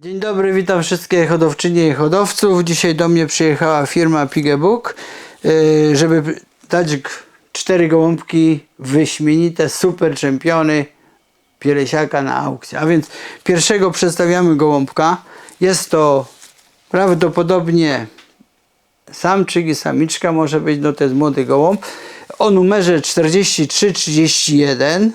Dzień dobry, witam wszystkie hodowczynie i hodowców. Dzisiaj do mnie przyjechała firma Pigebook, yy, żeby dać cztery gołąbki wyśmienite, super czempiony Pielesiaka na aukcję. A więc pierwszego przedstawiamy gołąbka. Jest to prawdopodobnie samczyk i samiczka może być, no to jest młody gołąb. O numerze 4331.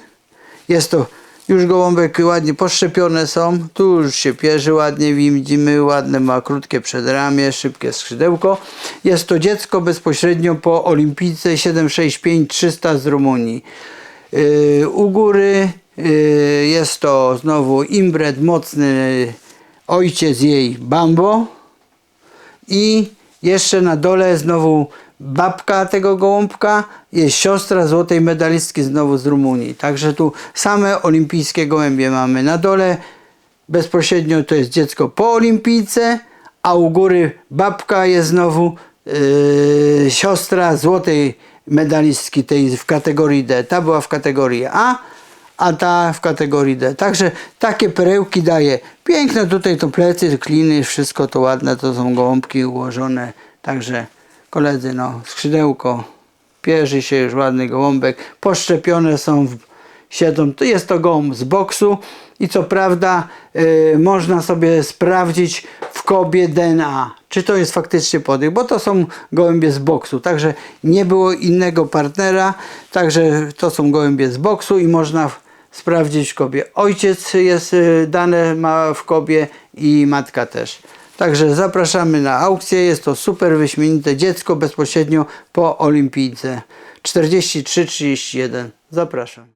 Jest to już gołąbek ładnie poszczepione są. Tu już się pierzy ładnie widzimy, ładne ma krótkie przedramię, szybkie skrzydełko. Jest to dziecko bezpośrednio po olimpijce 765-300 z Rumunii. Yy, u góry yy, jest to znowu imbred mocny ojciec jej Bambo. I jeszcze na dole znowu babka tego gołąbka jest siostra złotej medalistki znowu z Rumunii. Także tu same olimpijskie gołębie mamy. Na dole bezpośrednio to jest dziecko po olimpijce, a u góry babka jest znowu yy, siostra złotej medalistki tej w kategorii D. Ta była w kategorii A, a ta w kategorii D. Także takie perełki daje. Piękne tutaj to plecy, kliny, wszystko to ładne, to są gołąbki ułożone. Także koledzy, no skrzydełko, pierzy się już ładny gołąbek, poszczepione są, w, siedzą, to jest to gołąb z boksu. I co prawda y, można sobie sprawdzić w kobie DNA, czy to jest faktycznie podych, bo to są gołębie z boksu, także nie było innego partnera, także to są gołębie z boksu i można sprawdzić w kobie. Ojciec jest y, dane ma w kobie i matka też. Także zapraszamy na aukcję. Jest to super wyśmienite dziecko bezpośrednio po olimpijce. 43-31. Zapraszam.